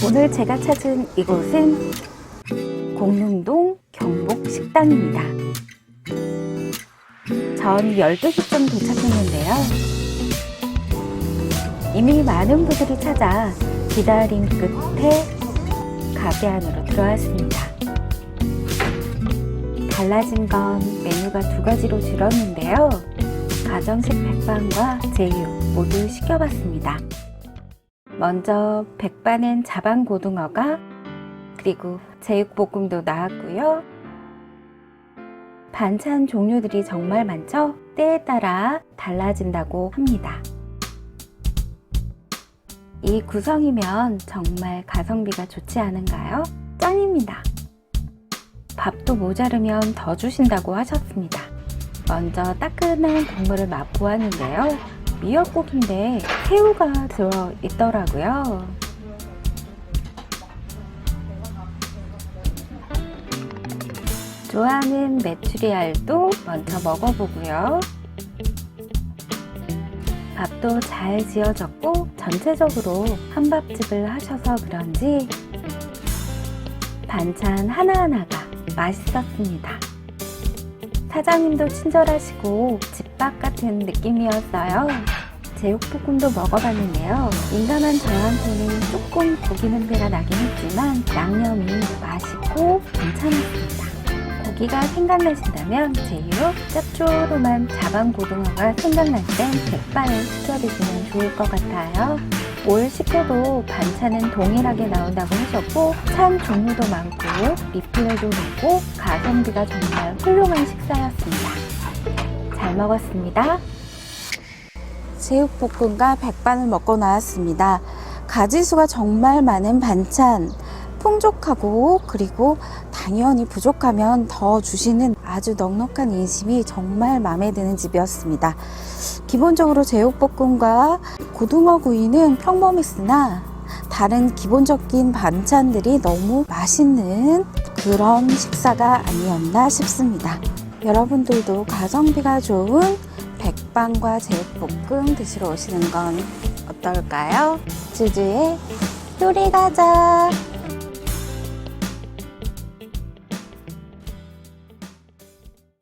오늘 제가 찾은 이곳은 공릉동 경복 식당입니다. 전 12시쯤 도착했는데요. 이미 많은 분들이 찾아 기다림 끝에 가게 안으로 들어왔습니다. 달라진 건 메뉴가 두 가지로 줄었는데요. 가정식 백반과 제육 모두 시켜봤습니다. 먼저 백반엔 자반 고등어가 그리고 제육볶음도 나왔고요. 반찬 종류들이 정말 많죠? 때에 따라 달라진다고 합니다. 이 구성이면 정말 가성비가 좋지 않은가요? 짱입니다. 밥도 모자르면 더 주신다고 하셨습니다. 먼저 따끈한 국물을 맛보았는데요. 미역국인데 새우가 들어 있더라고요. 좋아하는 메추리알도 먼저 먹어보고요. 밥도 잘 지어졌고 전체적으로 한밥집을 하셔서 그런지 반찬 하나하나가 맛있었습니다. 사장님도 친절하시고 집밥 같은 느낌이었어요. 제육볶음도 먹어봤는데요. 민감한 저한테는 조금 고기 냄새가 나긴 했지만 양념이 맛있고 괜찮았습니다. 고기가 생각나신다면 제육, 짭조름한 자반 고등어가 생각날 땐 백반을 시켜드시면 좋을 것 같아요. 뭘 시켜도 반찬은 동일하게 나온다고 하셨고 찬 종류도 많고 리필도 있고 가성비가 정말 훌륭한 식사였습니다. 잘 먹었습니다. 제육볶음과 백반을 먹고 나왔습니다. 가지수가 정말 많은 반찬, 풍족하고 그리고 당연히 부족하면 더 주시는 아주 넉넉한 인심이 정말 마음에 드는 집이었습니다. 기본적으로 제육볶음과 고등어 구이는 평범했으나 다른 기본적인 반찬들이 너무 맛있는 그런 식사가 아니었나 싶습니다. 여러분들도 가성비가 좋은 백반과 제육볶음 드시러 오시는 건 어떨까요? 주주의 요리 가자!